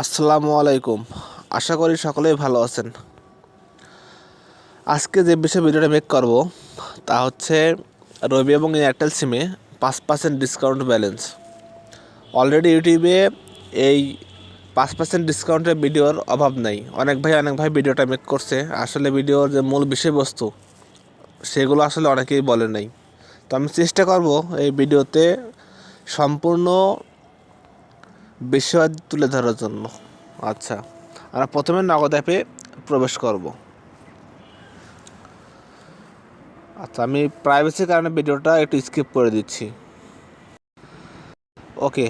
আসসালামু আলাইকুম। আশা করি সকলেই ভালো আছেন। আজকে যে বিষয়ে ভিডিওটা মেক করব, তা হচ্ছে রবি এবং এয়ারটেল সিমে পাঁচ পার্সেন্ট ডিসকাউন্ট ব্যালেন্স অলরেডি ইউটিউবে এই পাঁচ পার্সেন্ট ডিসকাউন্টের ভিডিওর অভাব নেই। অনেক ভাই অনেক ভাই ভিডিওটা মেক করছে। আসলে ভিডিওর যে মূল বিষয়বস্তু, সেগুলো আসলে অনেকেই বলে নাই। তো আমি চেষ্টা করব এই ভিডিওতে সম্পূর্ণ বিষয় তুলে ধরার জন্য। আচ্ছা আমরা প্রথমে নগদ অ্যাপে প্রবেশ করব। আচ্ছা আমি প্রাইভেসির কারণে ভিডিওটা একটু স্কিপ করে দিচ্ছি। ওকে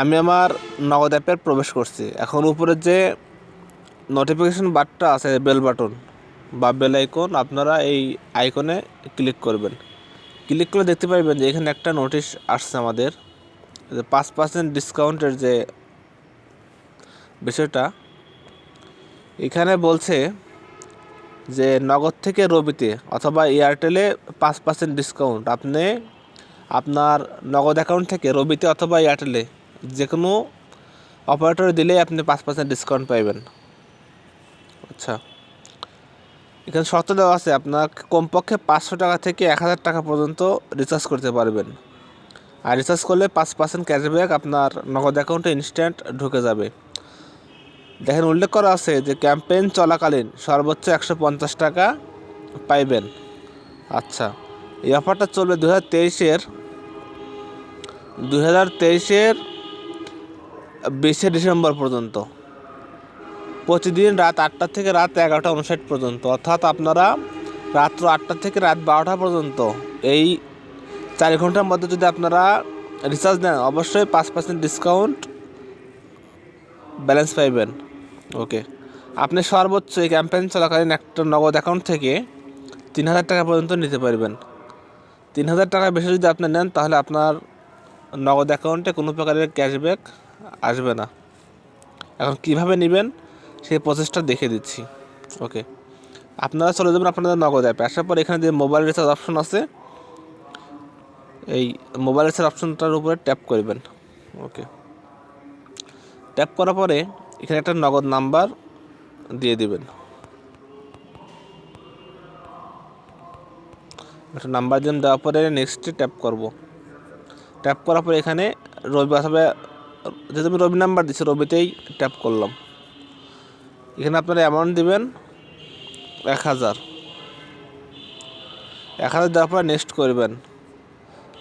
আমি আমার নগদ অ্যাপে প্রবেশ করছি। এখন উপরে যে নোটিফিকেশন বাটটা আছে বেল বাটন বা বেল আইকন আপনারা এই আইকনে ক্লিক করবেন। ক্লিক করে দেখতে পারবেন যে এখানে একটা নোটিশ আসছে আমাদের। পাঁচ পার্সেন্ট ডিসকাউন্টের যে বিষয়টা, এখানে বলছে যে নগদ থেকে রবিতে অথবা এয়ারটেলে পাঁচ পার্সেন্ট ডিসকাউন্ট আপনি আপনার নগদ অ্যাকাউন্ট থেকে রবিতে অথবা এয়ারটেলে যে কোনো অপারেটর দিলেই আপনি পাঁচ পার্সেন্ট ডিসকাউন্ট পাইবেন। আচ্ছা। এখানে শর্ত দেওয়া আছে আপনার কমপক্ষে পাঁচশো টাকা থেকে এক হাজার টাকা পর্যন্ত রিচার্জ করতে পারবেন। আর রিচার্জ করলে পাঁচ পার্সেন্ট ক্যাশব্যাক আপনার নগদ অ্যাকাউন্টে ইনস্ট্যান্ট ঢুকে যাবে। দেখেন উল্লেখ করা আছে যে ক্যাম্পেইন চলাকালীন সর্বোচ্চ একশো পঞ্চাশ টাকা পাইবেন। আচ্ছা এই অফারটা চলবে দু হাজার তেইশের দু হাজার তেইশের বিশে ডিসেম্বর পর্যন্ত। প্রতিদিন রাত আটটা থেকে রাত এগারোটা উনষাট পর্যন্ত। অর্থাৎ আপনারা রাত্র আটটা থেকে রাত বারোটা পর্যন্ত এই চার ঘণ্টার মধ্যে যদি আপনারা রিচার্জ দেন, অবশ্যই পাঁচ পার্সেন্ট ডিসকাউন্ট ব্যালেন্স পাইবেন। ওকে আপনি সর্বোচ্চ এই ক্যাম্পেইন চলাকালীন একটা নগদ অ্যাকাউন্ট থেকে তিন হাজার টাকা পর্যন্ত নিতে পারবেন। তিন হাজার টাকা বেশি যদি আপনি নেন, তাহলে আপনার নগদ অ্যাকাউন্টে কোনো প্রকারের ক্যাশব্যাক আসবে না। এখন কীভাবে নেবেন, সেই প্রসেসটা দেখে দিচ্ছি। ওকে আপনারা চলে যাবেন আপনাদের নগদ অ্যাপে আসার পর এখানে যে মোবাইল রিচার্জ অপশন আছে এই মোবাইল রিচার্জ অপশনটার উপরে ট্যাপ করবেন। ওকে ট্যাপ করার পরে এখানে একটা নগদ নাম্বার দিয়ে দিবেন। একটা নাম্বার দিন দেওয়ার পরে নেক্সটে ট্যাপ করব। ট্যাপ করার পরে এখানে রবি অথবা, যেহেতু আমি রবি নাম্বার দিচ্ছি, রবিতেই ট্যাপ করলাম। এখানে আপনারা অ্যামাউন্ট দিবেন এক হাজার। এক হাজার দেওয়ার পরে নেক্সট করবেন।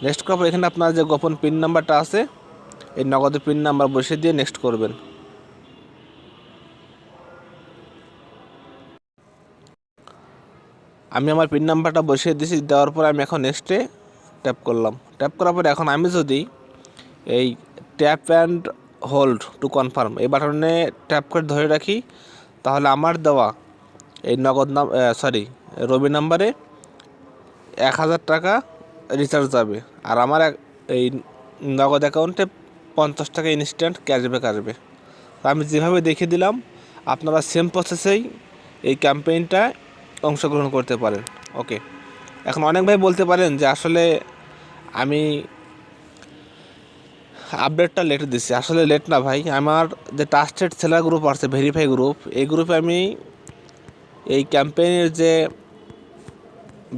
নেক্সট করার পর এখানে আপনার যে গোপন পিন নাম্বারটা আছে, এই নগদের পিন নাম্বার বসিয়ে দিয়ে নেক্সট করবেন। আমি আমার পিন নাম্বারটা বসিয়ে দিয়েছি দেওয়ার পর আমি এখন নেক্সটে ট্যাপ করলাম। ট্যাপ করার পরে এখন আমি যদি এই tap and hold to confirm এই বাটনে ট্যাপ করে ধরে রাখি, তাহলে আমার দেওয়া এই নগদ নাম সরি রবি নাম্বারে এক হাজার টাকা রিচার্জ যাবে। আর আমার এই নগদ অ্যাকাউন্টে পঞ্চাশ টাকা ইনস্ট্যান্ট ক্যাশব্যাক আসবে। তো আমি যেভাবে দেখিয়ে দিলাম, আপনারা সেম প্রসেসেই এই ক্যাম্পেইনটা অংশগ্রহণ করতে পারেন। ওকে এখন অনেক ভাই বলতে পারেন যে আসলে আমি আপডেটটা লেট দিচ্ছি আসলে লেট না ভাই। আমার যে ট্রাস্টেড সেলার গ্রুপ আছে ভেরিফাই গ্রুপ এই গ্রুপে আমি এই ক্যাম্পেইনের যে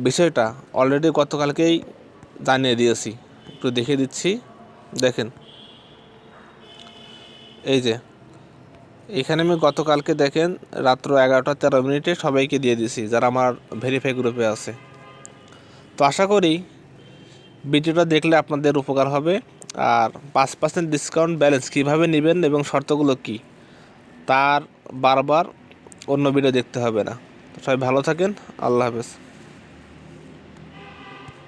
বিষয়টা অলরেডি গতকালকেই জানিয়ে দিয়েছি। একটু দেখে দিচ্ছি। দেখেন। এই যে। এখানে আমি গতকালকে দেখেন, রাত্র এগারোটা তেরো মিনিটে সবাইকে দিয়ে দিছি যারা আমার ভেরিফাই গ্রুপে আছে। তো আশা করি ভিডিওটা দেখলে আপনাদের উপকার হবে। আর পাঁচ পার্সেন্ট ডিসকাউন্ট ব্যালেন্স কীভাবে নেবেন এবং শর্তগুলো কী, তার বারবার অন্য ভিডিও দেখতে হবে না। সবাই ভালো থাকেন। আল্লাহ হাফেজ।